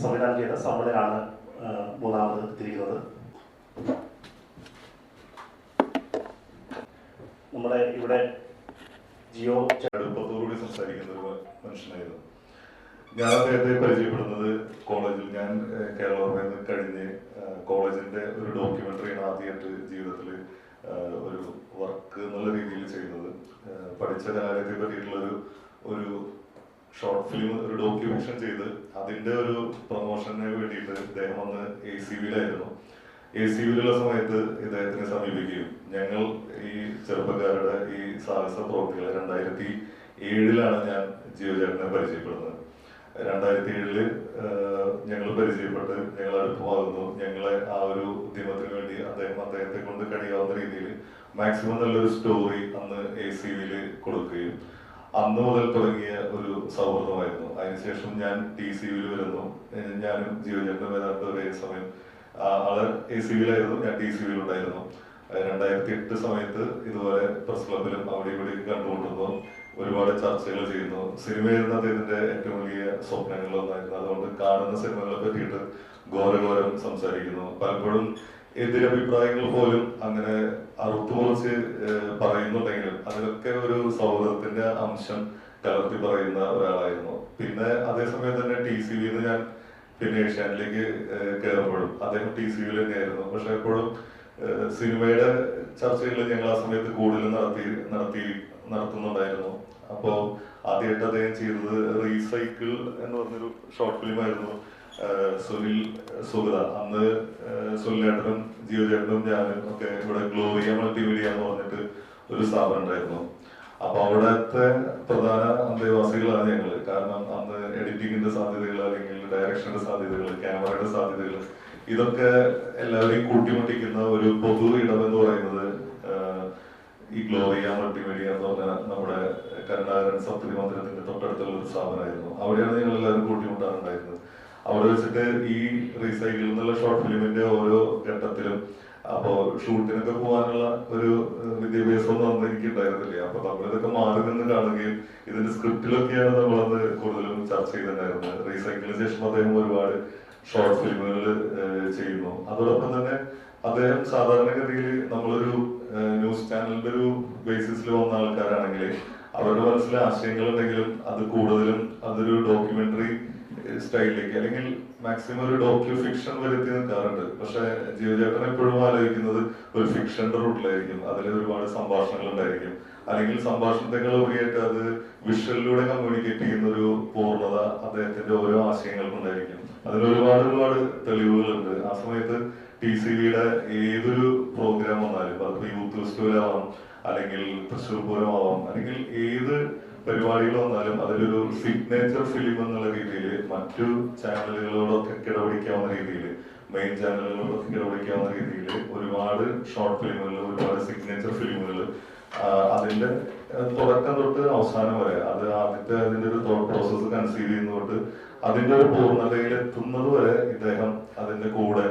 സംവിധാനം ചെയ്ത സമ്മളയാണ് മൂന്നാമത് എത്തിയിരിക്കുന്നത്. നമ്മുടെ ഇവിടെ ജിയോ ചടുപ്പത്തോടുകൂടി സംസാരിക്കുന്ന ഒരു മനുഷ്യനായിരുന്നു. ഞാൻ അദ്ദേഹത്തെ പരിചയപ്പെടുന്നത് കോളേജിൽ ഞാൻ നിന്ന് കഴിഞ്ഞ് കോളേജിന്റെ ഒരു ഡോക്യുമെന്ററിയാണ് ആദ്യമായിട്ട് ജീവിതത്തിൽ ഒരു വർക്ക് എന്നുള്ള രീതിയിൽ ചെയ്യുന്നത്. പഠിച്ച കാര്യത്തെ പറ്റിയിട്ടുള്ള ഒരു ഒരു ഷോർട്ട് ഫിലിം ഒരു ഡോക്യുമെന്റേഷൻ ചെയ്ത് അതിന്റെ ഒരു പ്രൊമോഷന് വേണ്ടിയിട്ട് ഇദ്ദേഹം വന്ന് എ സി വിയിലായിരുന്നു എ സി വിയിലുള്ള സമയത്ത് ഇദ്ദേഹത്തിനെ സമീപിക്കുകയും ഞങ്ങൾ ഈ ചെറുപ്പക്കാരുടെ ഈ സാഹസ പ്രവൃത്തികൾ രണ്ടായിരത്തി ഏഴിലാണ് ഞാൻ ജീവചേട്ടനെ പരിചയപ്പെടുന്നത്. രണ്ടായിരത്തി ഏഴിൽ ഞങ്ങൾ പരിചയപ്പെട്ട് ഞങ്ങൾ അടുപ്പമാകുന്നു. ഞങ്ങളെ ആ ഒരു ഉദ്യമത്തിന് വേണ്ടി അദ്ദേഹം അദ്ദേഹത്തെ കൊണ്ട് കഴിയാവുന്ന രീതിയിൽ മാക്സിമം നല്ലൊരു സ്റ്റോറി അന്ന് എ സി വിയിൽ കൊടുക്കുകയും അന്ന് മുതൽ തുടങ്ങിയ ഒരു സൗഹൃദമായിരുന്നു. അതിനുശേഷം ഞാൻ ടി സി വരുന്നു. ഞാനും ജിയോചേട്ടനും ഏതാണ്ട് ഒരേ സമയം ആൾ എ സി വിയിലായിരുന്നു ഞാൻ ടി സി വിയിലുണ്ടായിരുന്നു രണ്ടായിരത്തി എട്ട് സമയത്ത് ഇതുപോലെ പ്രസ് ക്ലബിലും അവിടെ ഇവിടെ കണ്ടുമുട്ടുന്നു. ഒരുപാട് ചർച്ചകൾ ചെയ്യുന്നു. സിനിമയായിരുന്നു അദ്ദേഹത്തിന്റെ ഏറ്റവും വലിയ സ്വപ്നങ്ങളിലൊന്നായിരുന്നു. അതുകൊണ്ട് കാണുന്ന സിനിമകളെ പറ്റിയിട്ട് ഘോരഘോരം സംസാരിക്കുന്നു. പലപ്പോഴും എതിരഭിപ്രായങ്ങൾ പോലും അങ്ങനെ അറുത്തുമുറിച്ച് മുറിച്ച് പറയുന്നുണ്ടെങ്കിലും അതിലൊക്കെ ഒരു സൗഹൃദത്തിന്റെ അംശം കലർത്തി പറയുന്ന ഒരാളായിരുന്നു. പിന്നെ അതേസമയം തന്നെ ടി സി വിന്ന് ഞാൻ പിന്നെ ഏഷ്യാനിലേക്ക് കയറുമ്പോഴും അദ്ദേഹം ടി സി വിയിൽ തന്നെയായിരുന്നു. പക്ഷെ എപ്പോഴും സിനിമയുടെ ചർച്ചകൾ ഞങ്ങൾ ആ സമയത്ത് കൂടുതൽ നടത്തി നടത്തി നടത്തുന്നുണ്ടായിരുന്നു. അപ്പോൾ ആദ്യമായിട്ട് അദ്ദേഹം ചെയ്തത് റീസൈക്കിൾ എന്ന് പറഞ്ഞൊരു ഷോർട്ട് ഫിലിം ആയിരുന്നു സുനിൽ സുഗത. അന്ന് സുനിലേട്ടനും ജീവചേട്ടനും ഞാനും ഒക്കെ ഇവിടെ ഗ്ലോറിയ മൾട്ടിമീഡിയ എന്ന് പറഞ്ഞിട്ട് ഒരു സ്ഥാപനം ഉണ്ടായിരുന്നു. അപ്പൊ അവിടുത്തെ പ്രധാന അന്തേവാസികളാണ് ഞങ്ങൾ കാരണം അന്ന് എഡിറ്റിംഗിന്റെ സാധ്യതകൾ അല്ലെങ്കിൽ ഡയറക്ഷന്റെ സാധ്യതകൾ ക്യാമറയുടെ സാധ്യതകൾ ഇതൊക്കെ എല്ലാവരെയും കൂട്ടിമുട്ടിക്കുന്ന ഒരു പൊതു ഇടം എന്ന് പറയുന്നത് ഈ ഗ്ലോറിയ മൾട്ടിമീഡിയ എന്ന് പറഞ്ഞ നമ്മുടെ കരുണാകരൻ സപ്തി മന്ദിരത്തിന്റെ തൊട്ടടുത്തുള്ള ഒരു സ്ഥാപനമായിരുന്നു. അവിടെയാണ് ഞങ്ങൾ എല്ലാവരും കൂട്ടിമുട്ടാറുണ്ടായിരുന്നത്. അവിടെ വെച്ചിട്ട് ഈ റീസൈക്കിൾ എന്നുള്ള ഷോർട്ട് ഫിലിമിന്റെ ഓരോ ഘട്ടത്തിലും അപ്പോ ഷൂട്ടിനൊക്കെ പോകാനുള്ള ഒരു ഏഹ്, വിദ്യാഭ്യാസം ഒന്നും അന്ന് എനിക്ക് ഉണ്ടായിരുന്നില്ല അപ്പൊ നമ്മളിതൊക്കെ മാറി നിന്ന് കാണുകയും ഇതിന്റെ സ്ക്രിപ്റ്റിലൊക്കെയാണ് നമ്മളത് കൂടുതലും ചർച്ച ചെയ്തിട്ടുണ്ടായിരുന്നത്. റീസൈക്കിളിന് ശേഷം അദ്ദേഹം ഒരുപാട് ഷോർട്ട് ഫിലിമുകൾ ചെയ്യുന്നു. അതോടൊപ്പം തന്നെ അദ്ദേഹം സാധാരണഗതിയിൽ നമ്മളൊരു ന്യൂസ് ചാനലിന്റെ ഒരു ബേസിസിൽ വന്ന ആൾക്കാരാണെങ്കിൽ അവരുടെ മനസ്സിൽ ആശയങ്ങൾ ഉണ്ടെങ്കിലും അത് കൂടുതലും അതൊരു ഡോക്യുമെന്ററി സ്റ്റൈലിലേക്ക് അല്ലെങ്കിൽ മാക്സിമം ഒരു ഡോക്യു ഫിക്ഷൻ വരുത്തി നിൽക്കാറുണ്ട് പക്ഷെ ജീവചേട്ടൻ എപ്പോഴും ആലോചിക്കുന്നത് ഒരു ഫിക്ഷന്റെ റൂട്ടിലായിരിക്കും അതിൽ ഒരുപാട് സംഭാഷണങ്ങൾ ഉണ്ടായിരിക്കും. അല്ലെങ്കിൽ സംഭാഷണത്തെക്കാൾ ഉപരിയായിട്ട് അത് വിഷ്വലിലൂടെ കമ്മ്യൂണിക്കേറ്റ് ചെയ്യുന്ന ഒരു പൂർണത അദ്ദേഹത്തിന്റെ ഓരോ ആശയങ്ങൾക്കുണ്ടായിരിക്കും അതിൽ ഒരുപാട് ഒരുപാട് തെളിവുകളുണ്ട്. ആ സമയത്ത് ടി സി ബിയുടെ ഏതൊരു പ്രോഗ്രാം വന്നാലും അതിപ്പോ യൂത്ത് ഫെസ്റ്റിവൽ ആവാം അല്ലെങ്കിൽ തൃശ്ശൂർ പൂരം ആവാം അല്ലെങ്കിൽ ഏത് പരിപാടികൾ വന്നാലും അതിലൊരു സിഗ്നേച്ചർ ഫിലിം എന്നുള്ള രീതിയിൽ മറ്റു ചാനലുകളോടൊക്കെ കിടപിടിക്കാവുന്ന രീതിയിൽ മെയിൻ ചാനലുകളോടൊക്കെ കിടപിടിക്കാവുന്ന രീതിയിൽ ഒരുപാട് ഷോർട്ട് ഫിലിമുകൾ ഒരുപാട് സിഗ്നേച്ചർ ഫിലിമുകൾ അതിന്റെ തുടക്കം തൊട്ട് അവസാനം വരെ അത് ആദ്യത്തെ അതിന്റെ ഒരു പ്രോസസ്സ് കൺസീവ് ചെയ്യുന്ന തൊട്ട് അതിന്റെ ഒരു പൂർണതയിൽ എത്തുന്നത് വരെ ഇദ്ദേഹം അതിന്റെ കൂടെ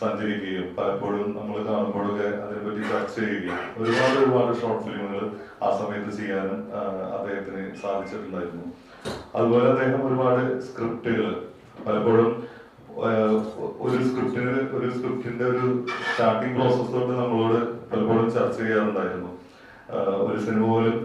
സഞ്ചരിക്കുകയും പലപ്പോഴും നമ്മൾ കാണുമ്പോഴൊക്കെ അതിനെപ്പറ്റി ചർച്ച ചെയ്യുകയും ഒരുപാട് ഒരുപാട് ഷോർട്ട് ഫിലിമുകൾ ആ സമയത്ത് ചെയ്യാനും അദ്ദേഹത്തിന് സാധിച്ചിട്ടുണ്ടായിരുന്നു. അതുപോലെ അദ്ദേഹം ഒരുപാട് സ്ക്രിപ്റ്റുകൾ പലപ്പോഴും ഒരു സ്ക്രിപ്റ്റിന് ഒരു സ്ക്രിപ്റ്റിന്റെ ഒരു സ്റ്റാർട്ടിംഗ് പ്രോസസ് തൊട്ട് നമ്മളോട് പലപ്പോഴും ചർച്ച ചെയ്യാറുണ്ടായിരുന്നു. ഒരു സിനിമ പോലും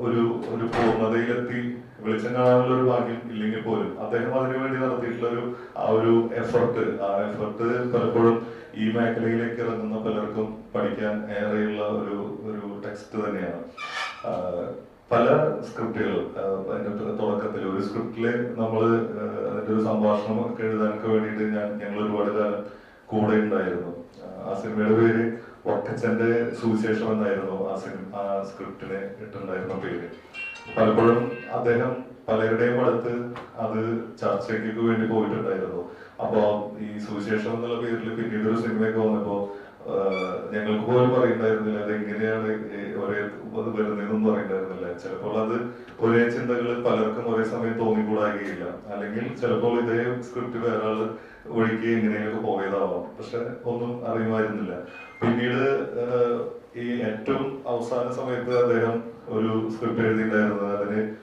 ഒരു ഒരു പൂർണതയിലെത്തി. വെളിച്ചം കാണാനുള്ള ഒരു ഭാഗ്യം ഇല്ലെങ്കിൽ പോലും അദ്ദേഹം അതിനു വേണ്ടി നടത്തിയിട്ടുള്ള ഒരു ആ ഒരു എഫർട്ട് ആ എഫർട്ട് പലപ്പോഴും ഈ മേഖലയിലേക്ക് ഇറങ്ങുന്ന പലർക്കും പഠിക്കാൻ ഏറെയുള്ള ഒരു ഒരു ടെക്സ്റ്റ് തന്നെയാണ്. പല സ്ക്രിപ്റ്റുകൾ അതിന്റെ തുടക്കത്തിൽ ഒരു സ്ക്രിപ്റ്റിൽ നമ്മൾ അതിന്റെ ഒരു സംഭാഷണം ഒക്കെ എഴുതാനൊക്കെ വേണ്ടിയിട്ട് ഞാൻ ഞങ്ങൾ ഒരുപാട് കാലം കൂടെ ഉണ്ടായിരുന്നു. ആ, ആ സിനിമയുടെ പേര് വക്കച്ചന്റെ സുവിശേഷം എന്നായിരുന്നു ആ സിനിമ ആ സ്ക്രിപ്റ്റിന് ഇട്ടുണ്ടായിരുന്ന പേര്. പലപ്പോഴും അദ്ദേഹം പലരുടെയും അടുത്ത് അത് ചർച്ചയ്ക്ക് വേണ്ടി പോയിട്ടുണ്ടായിരുന്നു. അപ്പോ ഈ സുവിശേഷം എന്നുള്ള പേരിൽ പിന്നീട് ഒരു സിനിമയൊക്കെ വന്നപ്പോ ആഹ് ഞങ്ങൾക്ക് പോലും പറയുണ്ടായിരുന്നില്ല അത് എങ്ങനെയാണ് ഒരേ അത് വരുന്നതെന്നും പറയുണ്ടായിരുന്നില്ല ചിലപ്പോൾ അത് ഒരേ ചിന്തകൾ പലർക്കും ഒരേ സമയം തോന്നിക്കൂടാകുകയില്ല അല്ലെങ്കിൽ ചിലപ്പോൾ ഇതേ സ്ക്രിപ്റ്റ് വേറെ ആൾ ഒഴുക്കി എങ്ങനെയൊക്കെ പോയതാവാം. പക്ഷെ ഒന്നും അറിയുമായിരുന്നില്ല. പിന്നീട് ഈ ഏറ്റവും അവസാന സമയത്ത് അദ്ദേഹം ഒരു സ്ക്രിപ്റ്റ് എഴുതിയിട്ടുണ്ടായിരുന്നത് അതിന്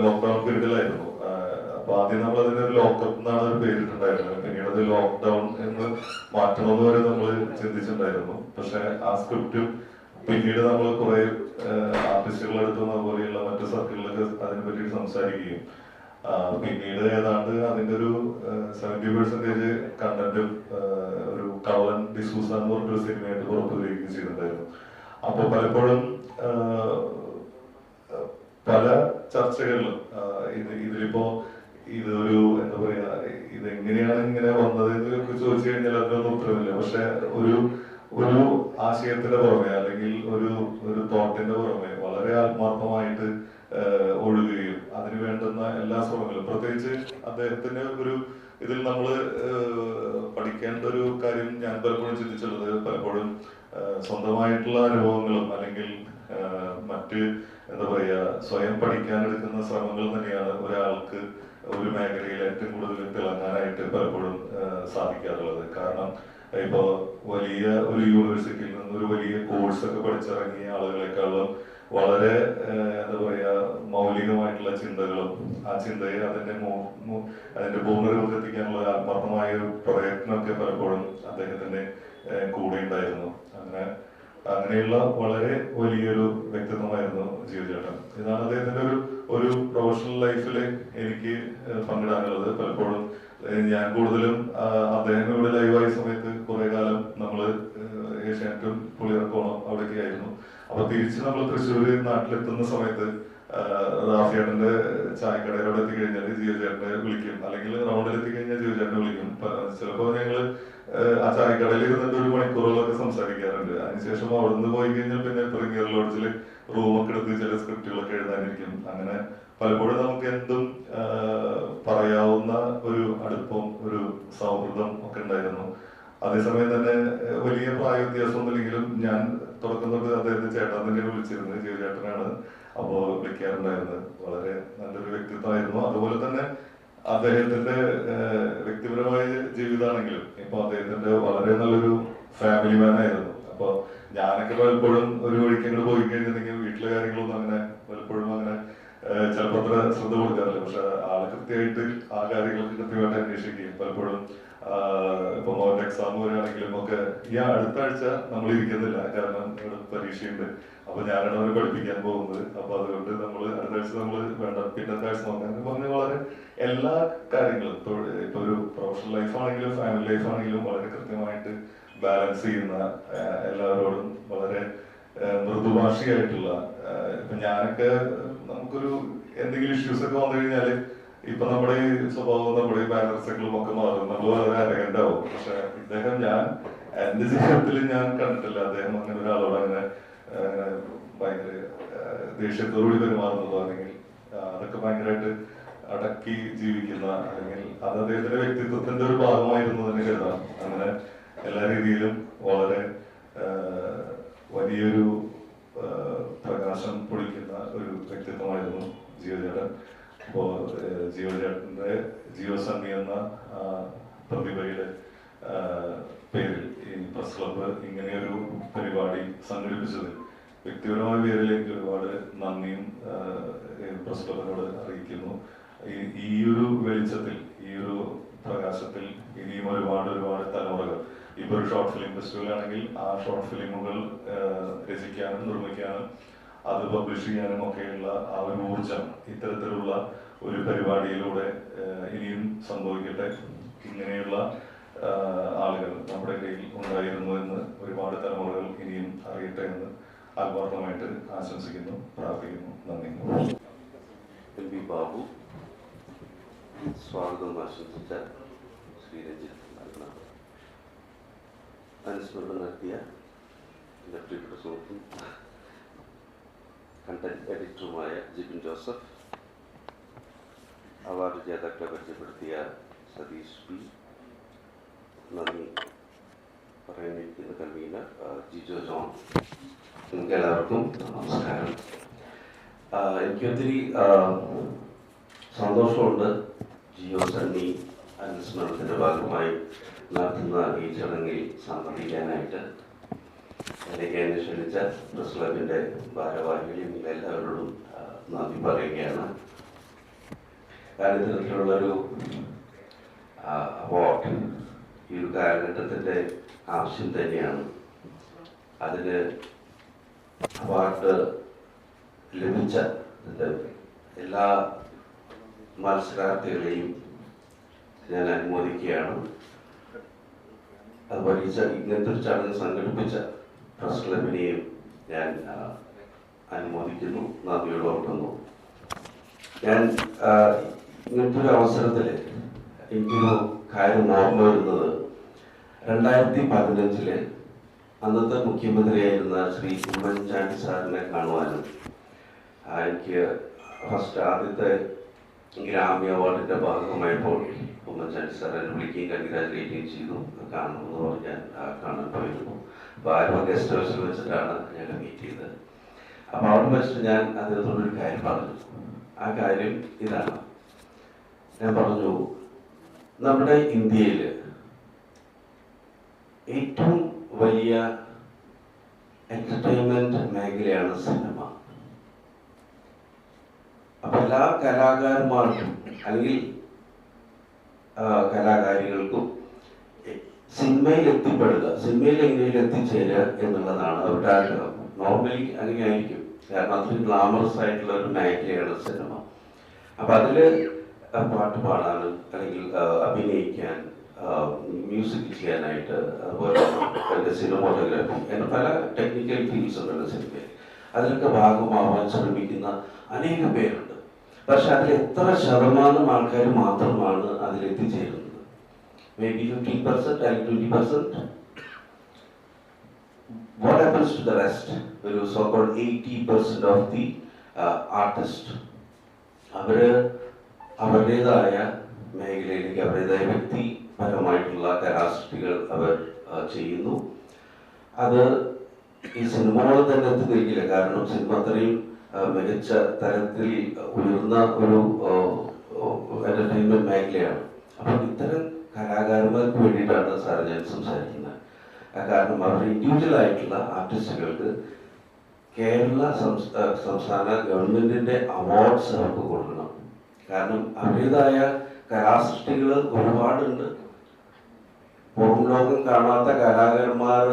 ലോക്ക്ഡൌൺ പീരീഡിലായിരുന്നു അപ്പൊ ആദ്യം നമ്മൾ അതിന് ഒരു ലോക്കപ്പ് എന്നാണ് ഒരു പേരിട്ടുണ്ടായിരുന്നത്. പിന്നീട് അത് ലോക്ക്ഡൌൺ എന്ന് മാറ്റണമെന്ന് വരെ നമ്മൾ ചിന്തിച്ചിട്ടുണ്ടായിരുന്നു. പക്ഷെ ആ സ്ക്രിപ്റ്റും പിന്നീട് നമ്മൾ കുറെ ആർട്ടിസ്റ്റുകളുടെ അടുത്ത് അതുപോലെയുള്ള മറ്റു സർക്കിളിലൊക്കെ അതിനെ പറ്റി സംസാരിക്കുകയും പിന്നീട് ഏതാണ്ട് അതിന്റെ ഒരു സെവന്റി പെർസെന്റേജ് കണ്ടന്റും ഒരു കള്ളൻ ഡിസൂസ എന്ന് പറഞ്ഞൊരു സിനിമയായിട്ട് പുറത്തു വരികയും ചെയ്തിട്ടുണ്ടായിരുന്നു. അപ്പൊ പലപ്പോഴും പല ചർച്ചകളിലും ഇതിലിപ്പോ ഇതൊരു എന്താ പറയാ ഇതെങ്ങനെയാണ് ഇങ്ങനെ വന്നത് എന്നൊക്കെ ചോദിച്ചു കഴിഞ്ഞാൽ അതിനൊന്നും ഉത്തരവില്ല. പക്ഷെ ഒരു ഒരു ആശയത്തിന്റെ പുറമെ അല്ലെങ്കിൽ ഒരു ഒരു തോട്ടിന്റെ പുറമെ വളരെ ആത്മാർത്ഥമായിട്ട് ഒഴുകുകയും അതിന് വേണ്ടുന്ന എല്ലാ ശ്രമങ്ങളും. പ്രത്യേകിച്ച് അദ്ദേഹത്തിന്റെ ഒരു ഇതിൽ നമ്മൾ പഠിക്കേണ്ട ഒരു കാര്യം ഞാൻ പലപ്പോഴും ചിന്തിച്ചുള്ളത് പലപ്പോഴും സ്വന്തമായിട്ടുള്ള അനുഭവങ്ങളും അല്ലെങ്കിൽ മറ്റ് എന്താ പറയാ സ്വയം പഠിക്കാൻ എടുക്കുന്ന ശ്രമങ്ങൾ തന്നെയാണ് ഒരാൾക്ക് ഒരു മേഖലയിൽ ഏറ്റവും കൂടുതൽ തിളങ്ങാനായിട്ട് പലപ്പോഴും സാധിക്കാറുള്ളത്. കാരണം ഇപ്പോ വലിയ ഒരു യൂണിവേഴ്സിറ്റിയിൽ നിന്ന് ഒരു വലിയ കോഴ്സ് ഒക്കെ പഠിച്ചിറങ്ങിയ ആളുകളെക്കാളും വളരെ എന്താ പറയാ മൗലികമായിട്ടുള്ള ചിന്തകളും ആ ചിന്തയെ അതിന്റെ അതിന്റെ പൂർണരൂപത്തെത്തിക്കാനുള്ള ആത്മാർത്ഥമായ ഒരു പ്രയത്നമൊക്കെ പലപ്പോഴും അദ്ദേഹത്തിന്റെ കൂടെ ഉണ്ടായിരുന്നു. അങ്ങനെ അങ്ങനെയുള്ള വളരെ വലിയൊരു വ്യക്തിത്വമായിരുന്നു ജീവചേട്ടൻ. ഇതാണ് അദ്ദേഹത്തിന്റെ ഒരു ഒരു പ്രൊഫഷണൽ ലൈഫിൽ എനിക്ക് പങ്കിടാനുള്ളത്. പലപ്പോഴും ഞാൻ കൂടുതലും അദ്ദേഹം ഇവിടെ ലൈവായ സമയത്ത് കുറെ കാലം നമ്മൾ ഏഹ്, ഏഷ്യാനെറ്റും പുളിയിറക്കോണം അവിടെയൊക്കെ ആയിരുന്നു. അപ്പൊ തിരിച്ച് നമ്മൾ തൃശ്ശൂർ നാട്ടിലെത്തുന്ന സമയത്ത് റാഫിയേട്ടന്റെ ചായക്കടയിലൂടെ എത്തിക്കഴിഞ്ഞാൽ ജിയോ ചേട്ടനെ വിളിക്കും. അല്ലെങ്കിൽ റൗണ്ടിൽ എത്തിക്കഴിഞ്ഞാൽ ജിയോ ചേട്ടനെ വിളിക്കും ചിലപ്പോ ഞങ്ങൾ ആ ചായക്കടയിൽ ഇരുന്നിട്ട് ഒരു മണിക്കൂറുകളൊക്കെ സംസാരിക്കാറുണ്ട്. അതിനുശേഷം അവിടുന്ന് പോയി കഴിഞ്ഞാൽ പിന്നെ പ്രീമിയർ ലോഡ്ജിൽ റൂമൊക്കെ എടുത്ത് ചില സ്ക്രിപ്റ്റുകളൊക്കെ എഴുതാനിരിക്കും. അങ്ങനെ പലപ്പോഴും നമുക്ക് എന്തും പറയാവുന്ന ഒരു അടുപ്പം ഒരു സൗഹൃദം ഒക്കെ ഉണ്ടായിരുന്നു. അതേസമയം തന്നെ വലിയ പ്രായ വ്യത്യാസമൊന്നുമില്ലെങ്കിലും ഞാൻ തുടക്കം തൊട്ട് അദ്ദേഹത്തെ ചേട്ടൻ തന്നെ വിളിച്ചിരുന്നത് ജീവ ചേട്ടനാണ് അപ്പോ വിളിക്കാറുണ്ടായിരുന്നത് വളരെ നല്ലൊരു വ്യക്തിത്വമായിരുന്നു. അതുപോലെ തന്നെ അദ്ദേഹത്തിന്റെ വ്യക്തിപരമായ ജീവിതമാണെങ്കിലും ഇപ്പൊ അദ്ദേഹത്തിന്റെ വളരെ നല്ലൊരു ഫാമിലി മാൻ ആയിരുന്നു അപ്പൊ ഞാനൊക്കെ പലപ്പോഴും ഒരു വഴിക്ക് അങ്ങോട്ട് പോയി കഴിഞ്ഞിട്ടുണ്ടെങ്കിൽ വീട്ടിലെ കാര്യങ്ങളൊന്നും അങ്ങനെ പലപ്പോഴും അങ്ങനെ ഏഹ്, ചിലപ്പോ അത്ര ശ്രദ്ധ കൊടുക്കാറില്ല. പക്ഷെ ആൾ കൃത്യമായിട്ട് ആ കാര്യങ്ങളൊക്കെ കൃത്യമായിട്ട് അന്വേഷിക്കുകയും പലപ്പോഴും ഇപ്പൊ മോന്റെ എക്സാം വരികയാണെങ്കിലും ഒക്കെ ഈ അടുത്ത ആഴ്ച നമ്മൾ ഇരിക്കുന്നില്ല. കാരണം ഇവിടെ പരീക്ഷയുണ്ട്. അപ്പൊ ഞാനാണ് അവരെ പഠിപ്പിക്കാൻ പോകുന്നത്. അപ്പൊ അതുകൊണ്ട് നമ്മൾ അടുത്ത ആഴ്ച നമ്മൾ വേണ്ട. പിന്നത്തെ ആഴ്ച നോക്കാൻ പറഞ്ഞ വളരെ എല്ലാ കാര്യങ്ങളും ഇപ്പൊ ഒരു പ്രൊഫഷണൽ ലൈഫ് ആണെങ്കിലും ഫാമിലി ലൈഫ് ആണെങ്കിലും വളരെ കൃത്യമായിട്ട് ബാലൻസ് ചെയ്യുന്ന എല്ലാവരോടും വളരെ മൃദുഭാഷിയായിട്ടുള്ള ഇപ്പൊ ഞാനൊക്കെ നമുക്കൊരു എന്തെങ്കിലും ഇഷ്യൂസ് ഒക്കെ വന്നു കഴിഞ്ഞാൽ ഇപ്പൊ നമ്മുടെ ഈ സ്വഭാവം നമ്മുടെ ഈ ബാലൻസുകളും ഒക്കെ മാറും. നമ്മൾ വളരെ അരകണ്ടാവും പക്ഷെ ഇദ്ദേഹം ഞാൻ എന്റെ ജീവിതത്തിൽ ഞാൻ കണ്ടിട്ടില്ല. അദ്ദേഹം അങ്ങനെ ഒരാളോട് അങ്ങനെ ഭയങ്കര ദേഷ്യത്തോടുകൂടി പെരുമാറുന്നതോ അല്ലെങ്കിൽ അതൊക്കെ ഭയങ്കരമായിട്ട് അടക്കി ജീവിക്കുന്ന അല്ലെങ്കിൽ അത് അദ്ദേഹത്തിന്റെ വ്യക്തിത്വത്തിന്റെ ഒരു ഭാഗമായിരുന്നു തന്നെ കരുതാം. അങ്ങനെ എല്ലാ രീതിയിലും വളരെ വലിയൊരു പ്രകാശം പൊളിക്കുന്ന ഒരു വ്യക്തിത്വമായിരുന്നു ജീവചേട്ടൻ അപ്പോ ഏഹ്, ജീവചേട്ടന്റെ ജീവസന്ധി എന്ന പ്രതിഭയുടെ പേരിൽ ഈ പ്രസ് ക്ലബ്ബ് ഇങ്ങനെയൊരു പരിപാടി സംഘടിപ്പിച്ചത്. വ്യക്തിപരമായ പേരിൽ എനിക്ക് ഒരുപാട് നന്ദിയും പ്രസ് ക്ലബിനോട് അറിയിക്കുന്നു. ഈ- ഒരു വെളിച്ചത്തിൽ ഈ ഒരു പ്രകാശത്തിൽ ഇനിയും ഒരുപാട് ഒരുപാട് തലമുറകൾ. ഇപ്പൊ ഒരു ഷോർട്ട് ഫിലിം ഫെസ്റ്റിവൽ ആണെങ്കിൽ ആ ഷോർട്ട് ഫിലിമുകൾ രചിക്കാനും നിർമ്മിക്കാനും അത് പബ്ലിഷ് ചെയ്യാനും ഒക്കെയുള്ള ആ ഒരു ഊർജം ഇത്തരത്തിലുള്ള ഒരു പരിപാടിയിലൂടെ ഇനിയും സംഭവിക്കട്ടെ? ഇങ്ങനെയുള്ള ആളുകൾ നമ്മുടെ കയ്യിൽ ഉണ്ടായിരുന്നു എന്ന് ഒരുപാട് തലമുറകൾ ഇനിയും അറിയട്ടെ എന്ന് ആത്മാർത്ഥമായിട്ട് ആശംസിക്കുന്നു പ്രാർത്ഥിക്കുന്നു. നന്ദി. ബാബു. സ്വാഗതം ആശംസിച്ച ശ്രീ രഞ്ജിത്ത് നൽകണം അനുസ്മരണം നടത്തിയ സുഹൃത്തും കണ്ടന്റ് എഡിറ്ററുമായ ജിബിൻ ജോസഫ് അവാർഡ് ജേതാക്കളെ പരിചയപ്പെടുത്തിയ സതീഷ് പി. നന്ദി പറയാനിരിക്കുന്ന കൺവീനർ ജിജോ ജോൺ. നിങ്ങൾക്ക് എല്ലാവർക്കും നമസ്കാരം എനിക്ക് ഒത്തിരി സന്തോഷമുണ്ട് ജിയോ സണ്ണി അനുസ്മരണത്തിന്റെ ഭാഗമായി നടത്തുന്ന ഈ ചടങ്ങിൽ സംബന്ധിക്കാനായിട്ട്. എനിക്ക് എന്നെ ക്ഷണിച്ച പ്രസ് ക്ലബിന്റെ ഭാരവാഹികളെയും എല്ലാവരോടും നന്ദി പറയുകയാണ്. കാരണം ഇത്തരത്തിലുള്ളൊരു അവാർഡ് ഈ ഒരു കാലഘട്ടത്തിന്റെ ആവശ്യം തന്നെയാണ്. അതിന് അവാർഡ് ലഭിച്ച എല്ലാ മത്സരാർത്ഥികളെയും ഞാൻ അനുമോദിക്കുകയാണ്. അതുപോലെ ഇങ്ങനത്തെ ഒരു ചടങ്ങ് സംഘടിപ്പിച്ച പ്രസ് ക്ലബിനെയും ഞാൻ അനുമോദിക്കുന്നു. നന്ദിയോട് ഓർക്കുന്നു. ഞാൻ ഇങ്ങനത്തെ ഒരു അവസരത്തിൽ എനിക്കൊരു കാര്യം ഓർമ്മ വരുന്നത് രണ്ടായിരത്തി പതിനഞ്ചിൽ അന്നത്തെ മുഖ്യമന്ത്രിയായിരുന്ന ശ്രീ ഉമ്മൻചാണ്ടി സാറിനെ കാണുവാനും എനിക്ക് ഫസ്റ്റ് ആദ്യത്തെ ഗ്രാമീയ അവാർഡിന്റെ ഭാഗമായപ്പോൾ ഉമ്മൻചാണ്ടി സാർ വിളിക്കുകയും കൺഗ്രാജുലേറ്റുകയും ചെയ്തു. കാണണമെന്ന് പറഞ്ഞ് ഞാൻ കാണാൻ പോയിരുന്നു. അപ്പോൾ ഗസ്റ്റ് ഹൗസിൽ വെച്ചിട്ടാണ് ഞങ്ങൾ മീറ്റ് ചെയ്തത്. അപ്പോൾ അവിടെ വെച്ചിട്ട് ഞാൻ അദ്ദേഹത്തോടൊരു കാര്യം പറഞ്ഞു. ആ കാര്യം ഇതാണ്. ഞാൻ പറഞ്ഞു നമ്മുടെ ഇന്ത്യയിൽ ഏറ്റവും വലിയ എന്റർടൈൻമെന്റ് മേഖലയാണ് സിനിമ. അപ്പൊ എല്ലാ കലാകാരന്മാർക്കും അല്ലെങ്കിൽ കലാകാരികൾക്കും സിനിമയിൽ എത്തിപ്പെടുക സിനിമയിൽ എങ്ങനെയും എത്തിച്ചേരുക എന്നുള്ളതാണ് അവരുടെ ആഗ്രഹം. നോർമലി അങ്ങനെയായിരിക്കും. കാരണം അത്രയും ഗ്ലാമറസ് ആയിട്ടുള്ള ഒരു മേഖലയാണ് സിനിമ. അപ്പൊ അതിൽ പാട്ട് പാടാനും അല്ലെങ്കിൽ അഭിനയിക്കാൻ മ്യൂസിക് ചെയ്യാനായിട്ട് അതുപോലെ എന്റെ സിനിമോട്ടോഗ്രാഫി അങ്ങനെ പല ടെക്നിക്കൽ ഫീൽസ് ഉണ്ടല്ലോ സിനിമയിൽ. അതിലൊക്കെ ഭാഗമാവാൻ ശ്രമിക്കുന്ന അനേകം പേരുണ്ട്. പക്ഷെ അതിൽ എത്ര ശതമാനം ആൾക്കാർ മാത്രമാണ് അതിൽ പെർസെന്റ് അല്ലെങ്കിൽ twenty percent what happens to the rest ഒരു so called eighty percent of the artist അവർ അവരുടേതായ മേഖലയിലേക്ക് അവരുടേതായ വ്യക്തിപരമായിട്ടുള്ള കലാസൃഷ്ടികൾ അവർ ചെയ്യുന്നു. അത് ഈ സിനിമകൾ തന്നെ എത്തിക്കഴിക്കില്ല കാരണം സിനിമ അത്രയും മികച്ച തരത്തിൽ ഉയർന്ന ഒരു എന്റർടൈൻമെന്റ് മേഖലയാണ്. അപ്പം ഇത്തരം കലാകാരന്മാർക്ക് വേണ്ടിയിട്ടാണ് സാർ ഞാൻ സംസാരിക്കുന്നത്. കാരണം അവരുടെ ഇൻഡിവിജ്വൽ ആയിട്ടുള്ള ആർട്ടിസ്റ്റുകൾക്ക് കേരള സംസ്ഥ- സംസ്ഥാന ഗവൺമെന്റിന്റെ അവാർഡ്സ് അവർക്ക് കൊടുക്കണം. കാരണം അവരുടേതായ കലാസൃഷ്ടികൾ ഒരുപാടുണ്ട്. പുറം ലോകം കാണാത്ത കലാകാരന്മാർ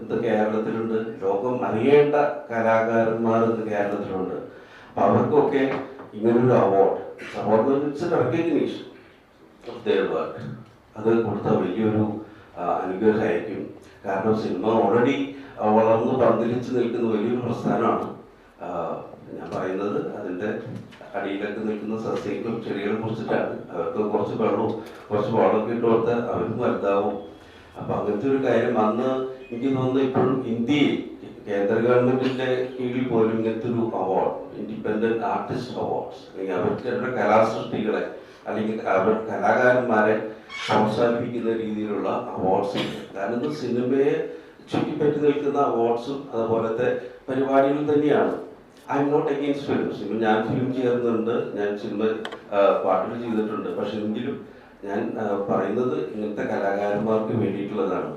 ഇന്ന് കേരളത്തിലുണ്ട്. ലോകം അറിയേണ്ട കലാകാരന്മാർ ഇന്ന് കേരളത്തിലുണ്ട്. അപ്പൊ അവർക്കൊക്കെ ഇങ്ങനൊരു award award means recognition of their work. അത് കൊടുത്ത വലിയൊരു അനുഗ്രഹമായിരിക്കും. കാരണം സിനിമ ഓൾറെഡി വളർന്ന് പന്തലിച്ച് നിൽക്കുന്ന വലിയൊരു പ്രസ്ഥാനമാണ്. ഞാൻ പറയുന്നത് അതിന്റെ അടിയിലൊക്കെ നിൽക്കുന്ന സസ്യങ്ങളും ചെടികളെ കുറിച്ചിട്ടാണ്. അവർക്ക് കുറച്ച് വെള്ളവും കുറച്ച് വളമൊക്കെ ഇട്ട് കൊടുത്താൽ അവരും വലുതാവും. അപ്പം അങ്ങനത്തെ ഒരു കാര്യം അന്ന് എനിക്ക് തോന്നുന്നു ഇപ്പോഴും ഇന്ത്യയിൽ കേന്ദ്ര ഗവൺമെന്റിന്റെ കീഴിൽ പോലും ഇങ്ങനത്തെ ഒരു അവാർഡ് ഇൻഡിപെൻഡന്റ് ആർട്ടിസ്റ്റ് അവാർഡ്സ് അല്ലെങ്കിൽ അവരുടെ കലാസൃഷ്ടികളെ അല്ലെങ്കിൽ അവർ കലാകാരന്മാരെ പ്രോത്സാഹിപ്പിക്കുന്ന രീതിയിലുള്ള അവാർഡ്സ് കാരണം സിനിമയെ ചുറ്റിപ്പറ്റി നിൽക്കുന്ന അവാർഡ്സും അതുപോലത്തെ പരിപാടികളും തന്നെയാണ്. I'm not against films ഇപ്പം ഞാൻ ഫിലിം ചെയ്യുന്നുണ്ട്. ഞാൻ സിനിമ പാട്ടുകൾ ചെയ്തിട്ടുണ്ട്. പക്ഷെ എങ്കിലും ഞാൻ പറയുന്നത് ഇങ്ങനത്തെ കലാകാരന്മാർക്ക് വേണ്ടിയിട്ടുള്ളതാണ്.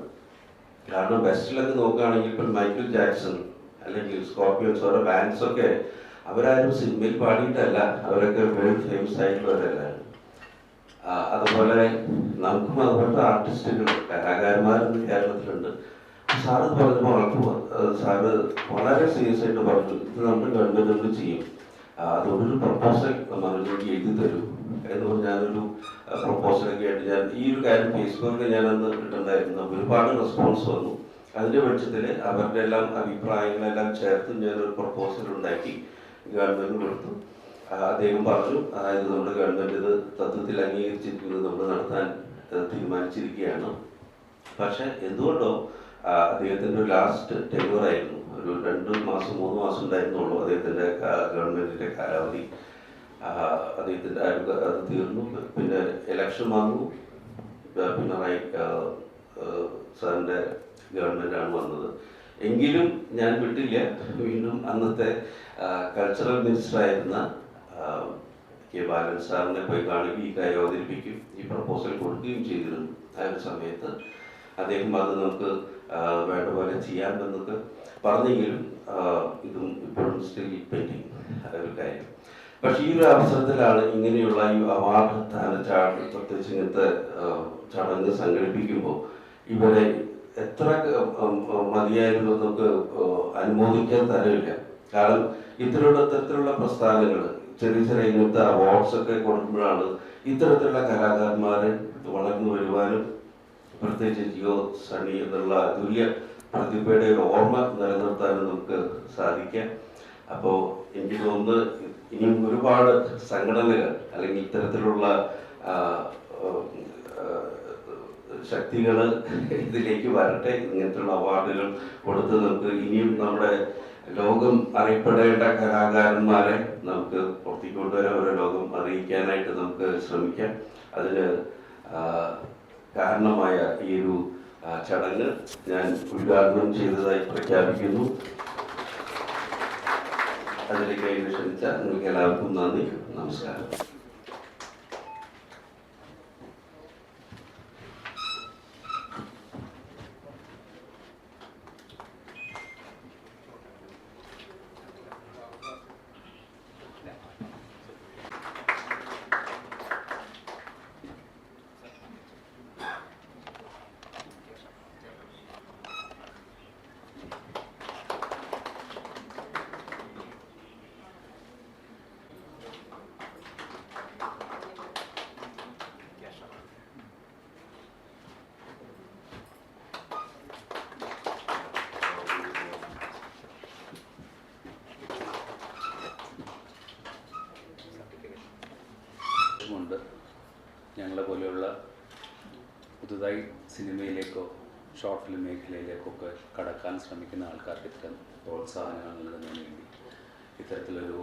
കാരണം വെസ്റ്റിലൊക്കെ നോക്കുകയാണെങ്കിൽ ഇപ്പം മൈക്കിൾ ജാക്സൺ അല്ലെങ്കിൽ സ്കോർപ്പിയോസ് ഓരോ ബാൻഡ്സ് ഒക്കെ അവരാരും സിനിമയിൽ പാടിയിട്ടല്ല. അവരൊക്കെ വേൾഡ് ഫേമസ് ആയിട്ടുള്ളവരല്ല. അതുപോലെ നമുക്കും അതുപോലത്തെ ആർട്ടിസ്റ്റുകൾ കലാകാരന്മാർ കേരളത്തിലുണ്ട്. സാറ് പറഞ്ഞപ്പോൾ വളരെ സാറ് വളരെ സീരിയസ് ആയിട്ട് പറഞ്ഞു. ഇത് നമ്മുടെ ഗവൺമെന്റ് ചെയ്യും. അതൊരു പ്രപ്പോസൽ നമ്മളിലേക്ക് എഴുതി തരൂ എന്ന് പറഞ്ഞ് ഞാനൊരു പ്രപ്പോസലൊക്കെ ആയിട്ട് ഞാൻ ഈ ഒരു കാര്യം ഫേസ്ബുക്കിൽ ഞാൻ അന്ന് ഇട്ടുണ്ടായിരുന്നു ഒരുപാട് റെസ്പോൺസ് വന്നു. അതിന്റെ വെളിച്ചത്തിൽ അവരുടെ എല്ലാം അഭിപ്രായങ്ങളെല്ലാം ചേർത്ത് ഞാനൊരു പ്രപ്പോസൽ ഉണ്ടാക്കി ഗവൺമെന്റ് കൊടുത്തു. അദ്ദേഹം പറഞ്ഞു അതായത് നമ്മുടെ ഗവൺമെന്റ് ഇത് തത്വത്തിൽ അംഗീകരിച്ചിരിക്കുന്നത് നമ്മൾ നടത്താൻ തീരുമാനിച്ചിരിക്കുകയാണ്. പക്ഷെ എന്തുകൊണ്ടോ അദ്ദേഹത്തിന്റെ ലാസ്റ്റ് ടെലിവർ ആയിരുന്നു. ഒരു രണ്ട് മാസം മൂന്ന് മാസം ഉണ്ടായിരുന്നുള്ളൂ അദ്ദേഹത്തിന്റെ ഗവൺമെന്റിന്റെ കാലാവധി. അദ്ദേഹത്തിന്റെ അത് തീർന്നു. പിന്നെ ഇലക്ഷൻ വന്നു. പിണറായി സാറിന്റെ ഗവൺമെന്റാണ് വന്നത്. എങ്കിലും ഞാൻ വിട്ടില്ല. വീണ്ടും അന്നത്തെ കൾച്ചറൽ ആ, കെ ബാലൻ സാറിനെ പോയി കാണുകയും ഈ കാര്യം അവതരിപ്പിക്കും ഈ പ്രപ്പോസൽ കൊടുക്കുകയും ചെയ്തിരുന്നു. ആ ഒരു സമയത്ത് അദ്ദേഹം അത് നമുക്ക് വേണ്ട പോലെ ചെയ്യാമെന്നൊക്കെ പറഞ്ഞെങ്കിലും ഇതും ഇപ്പോഴും സ്റ്റിൽ പെൻഡിങ് ഒരു കാര്യം. പക്ഷേ ഈ ഒരു അവസരത്തിലാണ് ഇങ്ങനെയുള്ള ഈ അവാർഡ് ദാന ചാട പ്രത്യേകിച്ച് ഇങ്ങനത്തെ ചടങ്ങ് സംഘടിപ്പിക്കുമ്പോൾ ഇവരെ എത്ര മതിയായിരുന്നു നമുക്ക് അനുമോദിക്കാൻ തരമില്ല കാരണം ഇത്തരത്തിലുള്ള തരത്തിലുള്ള പ്രസ്ഥാനങ്ങൾ ചെറിയ ചെറിയ ഇങ്ങനത്തെ അവാർഡ്സ് ഒക്കെ കൊടുക്കുമ്പോഴാണ് ഇത്തരത്തിലുള്ള കലാകാരന്മാരെ വളർന്നു വരുവാനും പ്രത്യേകിച്ച് ജിയോ സണി എന്നുള്ള തുല്യ പ്രതിഭയുടെ ഒരു ഓർമ്മ നിലനിർത്താനും നമുക്ക് സാധിക്കാം. അപ്പോൾ എനിക്ക് തോന്നുന്നു ഇനിയും ഒരുപാട് സംഘടനകൾ അല്ലെങ്കിൽ ഇത്തരത്തിലുള്ള ശക്തികൾ ഇതിലേക്ക് വരട്ടെ. ഇങ്ങനത്തെയുള്ള അവാർഡുകൾ കൊടുത്ത് നമുക്ക് ഇനിയും നമ്മുടെ ലോകം അറിയപ്പെടേണ്ട കലാകാരന്മാരെ നമുക്ക് പുറത്തേക്ക് കൊണ്ടുവരാൻ ഓരോ ലോകം അറിയിക്കാനായിട്ട് നമുക്ക് ശ്രമിക്കാം. അതിന് കാരണമായ ഈ ഒരു ചടങ്ങ് ഞാൻ ഉദ്ഘാടനം ചെയ്തതായി പ്രഖ്യാപിക്കുന്നു. അതിലേക്ക് ക്ഷണിച്ച നിങ്ങൾക്ക് എല്ലാവർക്കും നന്ദി. നമസ്കാരം. ണ്ട് ഞങ്ങളെ പോലെയുള്ള പുതുതായി സിനിമയിലേക്കോ ഷോർട്ട് ഫിലിം മേഖലയിലേക്കോ ഒക്കെ കടക്കാൻ ശ്രമിക്കുന്ന ആൾക്കാർക്ക് ഇത്തരം പ്രോത്സാഹനങ്ങൾ നൽകുന്നതിന് വേണ്ടി ഇത്തരത്തിലൊരു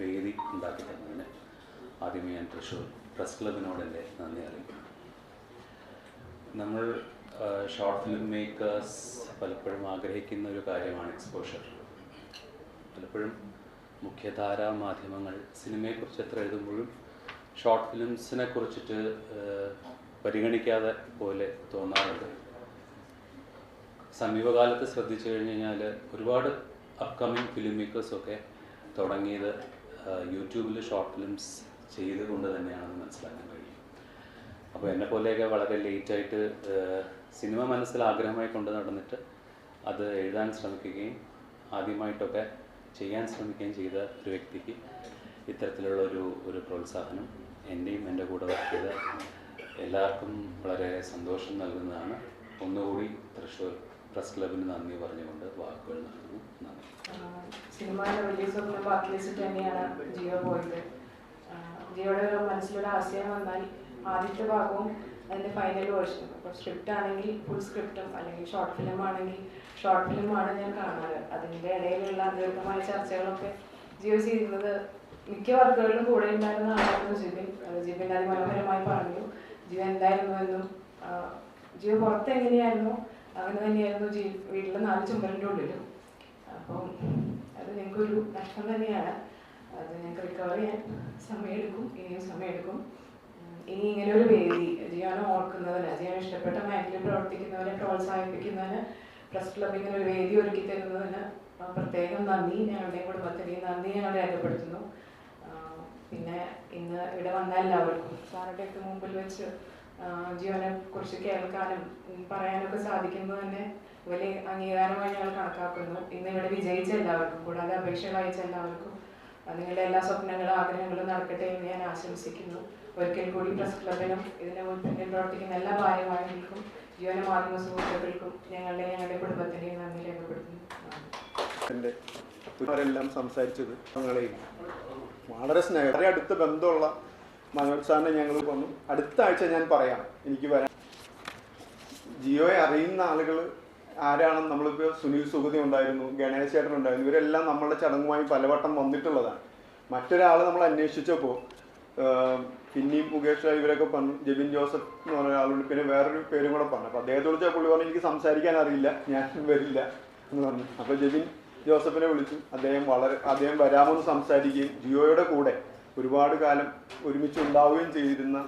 വേദി ഉണ്ടാക്കി തന്നതിന് ആദ്യമേ ഞാൻ തൃശ്ശൂർ പ്രസ് ക്ലബിനോട് എന്റെ നന്ദി അറിയിക്കുന്നു. നമ്മൾ ഷോർട്ട് ഫിലിം മേക്കേഴ്സ് പലപ്പോഴും ആഗ്രഹിക്കുന്ന ഒരു കാര്യമാണ് എക്സ്പോഷർ പലപ്പോഴും മുഖ്യധാരാ മാധ്യമങ്ങൾ. സിനിമയെക്കുറിച്ച് എത്ര എഴുതുമ്പോഴും ഷോർട്ട് ഫിലിംസിനെ കുറിച്ചിട്ട് പരിഗണിക്കാതെ പോലെ തോന്നാറുണ്ട്. സമീപകാലത്ത് ശ്രദ്ധിച്ചു കഴിഞ്ഞ് കഴിഞ്ഞാൽ ഒരുപാട് അപ്കമിങ് ഫിലിം മേക്കേഴ്സൊക്കെ തുടങ്ങിയത് യൂട്യൂബിൽ ഷോർട്ട് ഫിലിംസ് ചെയ്തുകൊണ്ട് തന്നെയാണെന്ന് മനസ്സിലാക്കാൻ കഴിയും. അപ്പോൾ എന്നെ പോലെയൊക്കെ വളരെ ലേറ്റായിട്ട് സിനിമ മനസ്സിൽ ആഗ്രഹമായി കൊണ്ട് നടന്നിട്ട് അത് എഴുതാൻ ശ്രമിക്കുകയും ആദ്യമായിട്ടൊക്കെ ചെയ്യാൻ ശ്രമിക്കുകയും ചെയ്ത ഒരു വ്യക്തിക്ക് ഇത്തരത്തിലുള്ള ഒരു ഒരു പ്രോത്സാഹനം എന്റെയും എന്റെ കൂടെ വർക്ക് ചെയ്ത എല്ലാവർക്കും വളരെ സന്തോഷം നൽകുന്നതാണ്. ഒന്നുകൂടി തൃശ്ശൂർ പ്രസ് ക്ലബിന് നന്ദി പറഞ്ഞുകൊണ്ട് വാക്കുകൾ നൽകുന്നു നന്ദി. സിനിമയുടെ വലിയ സ്വപ്നം തന്നെയാണ് ജിയോ പോയത്. ജിയോടെ മനസ്സിലൊരു ആശയം വന്നാൽ ആദ്യത്തെ ഭാഗവും അതിന്റെ ഫൈനൽ വേർഷനും അപ്പോൾ സ്ക്രിപ്റ്റ് ആണെങ്കിൽ ഫുൾ സ്ക്രിപ്റ്റും അല്ലെങ്കിൽ ഷോർട്ട് ഫിലിം ആണെങ്കിൽ ഷോർട്ട് ഫിലിമാണ് ഞാൻ കാണാറ്. അതിന്റെ ഇടയിലുള്ള ദീർഘമായ ചർച്ചകളൊക്കെ ജിയോ ചെയ്യുന്നത് മിക്ക വർക്കുകളിലും കൂടെ ഉണ്ടായിരുന്ന ആളായിരുന്നു ജിബിൻ ജിബിൻ അതിമനോഹരമായി പറഞ്ഞു. ജിയോ എന്തായിരുന്നു എന്നും ജിയോ പുറത്ത് എങ്ങനെയായിരുന്നു അങ്ങനെ തന്നെയായിരുന്നു ജി വീട്ടിലെ നാല് ചുമലിന്റെ ഉള്ളിലും. അപ്പം അത് ഞങ്ങൾക്കൊരു നഷ്ടം തന്നെയാണ്. അത് ഞങ്ങൾക്ക് റിക്കവർ ചെയ്യാൻ സമയമെടുക്കും ഇനിയും സമയമെടുക്കും. ഇനി ഇങ്ങനെ ഒരു വേദി ജിയാനെ ഓർക്കുന്നതിന് ജിയാൻ ഇഷ്ടപ്പെട്ട മേഖലയിൽ പ്രവർത്തിക്കുന്നവനെ പ്രോത്സാഹിപ്പിക്കുന്നതിന് പ്രസ് ക്ലബിങ്ങിന് ഒരു വേദി ഒരുക്കി തരുന്നതിന് പ്രത്യേകം നന്ദി. ഞങ്ങളുടെ കുടുംബത്തിന്റെയും നന്ദി ഞങ്ങൾ രേഖപ്പെടുത്തുന്നു. പിന്നെ ഇന്ന് ഇവിടെ വന്ന എല്ലാവർക്കും സാറുടെയൊക്കെ മുമ്പിൽ വെച്ച് ജീവനെ കുറിച്ച് കേൾക്കാനും പറയാനൊക്കെ സാധിക്കുന്നത് തന്നെ വലിയ അംഗീകാരമായി ഞങ്ങൾ കണക്കാക്കുന്നു. ഇന്ന് ഇവിടെ വിജയിച്ച എല്ലാവർക്കും കൂടാതെ അപേക്ഷകൾ അയച്ച എല്ലാവർക്കും നിങ്ങളുടെ എല്ലാ സ്വപ്നങ്ങളും ആഗ്രഹങ്ങളും നടക്കട്ടെ എന്ന് ഞാൻ ആശംസിക്കുന്നു. ഒരിക്കൽ കൂടി പ്രസ് ക്ലബിനും ഇതിന്റെ മുൻപിൽ പ്രവർത്തിക്കുന്ന എല്ലാ ഭാരവാഹികൾക്കും ജീവന മാധ്യമ സുഹൃത്തുക്കൾക്കും ഞങ്ങളുടെ ഞങ്ങളുടെ കുടുംബത്തിന്റെയും നന്ദി രേഖപ്പെടുത്തുന്നു. അവരെല്ലാം സംസാരിച്ചത് ഞങ്ങളെയും. വളരെ സ്നേഹം. വളരെ അടുത്ത ബന്ധമുള്ള മനോജ് ഞങ്ങൾ വന്നു. അടുത്ത ആഴ്ച ഞാൻ പറയാം. എനിക്ക് വരാൻ ജിയോയെ അറിയുന്ന ആളുകൾ ആരാണെന്ന് നമ്മളിപ്പോൾ സുനിൽ സുഗതി ഉണ്ടായിരുന്നു ഗണേശ് ചേട്ടൻ ഉണ്ടായിരുന്നു. ഇവരെല്ലാം നമ്മളുടെ ചടങ്ങുമായി പലവട്ടം വന്നിട്ടുള്ളതാണ്. മറ്റൊരാൾ നമ്മൾ അന്വേഷിച്ചപ്പോൾ പിന്നെയും മുകേഷ് ഇവരൊക്കെ പറഞ്ഞു ജെബിൻ ജോസഫ് എന്ന് പറഞ്ഞ ആളുണ്ട്. പിന്നെ വേറൊരു പേരും കൂടെ പറഞ്ഞു. അപ്പോൾ അദ്ദേഹത്തെ വിളിച്ചാൽ പുള്ളി പറഞ്ഞു എനിക്ക് സംസാരിക്കാൻ അറിയില്ല ഞാൻ വരില്ല എന്ന് പറഞ്ഞു. അപ്പോൾ ജെബിൻ ജോസഫിനെ വിളിച്ചു. അദ്ദേഹം വളരെ അദ്ദേഹം വരാമെന്ന് സംസാരിക്കുകയും ജിയോയുടെ കൂടെ ഒരുപാട് കാലം ഒരുമിച്ച് ഉണ്ടാവുകയും ചെയ്തിരുന്ന